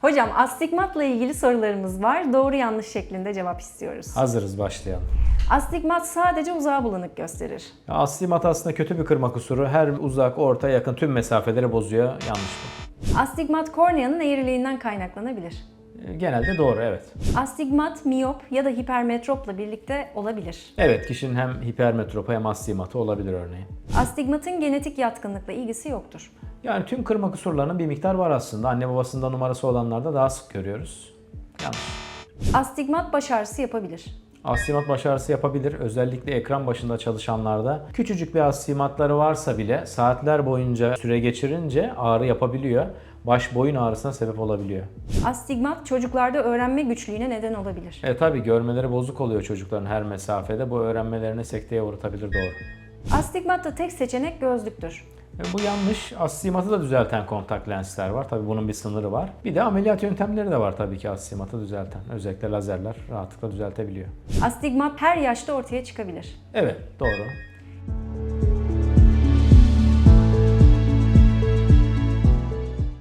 Hocam astigmatla ilgili sorularımız var. Doğru yanlış şeklinde cevap istiyoruz. Hazırız başlayalım. Astigmat sadece uzağa bulanık gösterir. Ya, Astigmat aslında kötü bir kırma kusuru. Her uzak, orta, yakın tüm mesafeleri bozuyor. Yanlış bu. Astigmat korneanın eğriliğinden kaynaklanabilir. E, Genelde doğru evet. Astigmat miyop ya da hipermetropla birlikte olabilir. Evet kişinin hem hipermetropu hem astigmatı olabilir örneğin. Astigmatın genetik yatkınlıkla ilgisi yoktur. Yani tüm kırma kusurlarının bir miktar var aslında. Anne babasında numarası olanlarda daha sık görüyoruz. Yanlış. Astigmat baş ağrısı yapabilir. Astigmat baş ağrısı yapabilir. Özellikle ekran başında çalışanlarda. Küçücük bir astigmatları varsa bile saatler boyunca süre geçirince ağrı yapabiliyor. Baş boyun ağrısına sebep olabiliyor. Astigmat çocuklarda öğrenme güçlüğüne neden olabilir. E tabi görmeleri bozuk oluyor çocukların her mesafede. Bu öğrenmelerini sekteye uğratabilir doğru. Astigmatta tek seçenek gözlüktür. E, bu yanlış. Astigmatı da düzelten kontak lensler var. Tabi bunun bir sınırı var. Bir de ameliyat yöntemleri de var tabii ki astigmatı düzelten. Özellikle lazerler rahatlıkla düzeltebiliyor. Astigmat her yaşta ortaya çıkabilir. Evet doğru.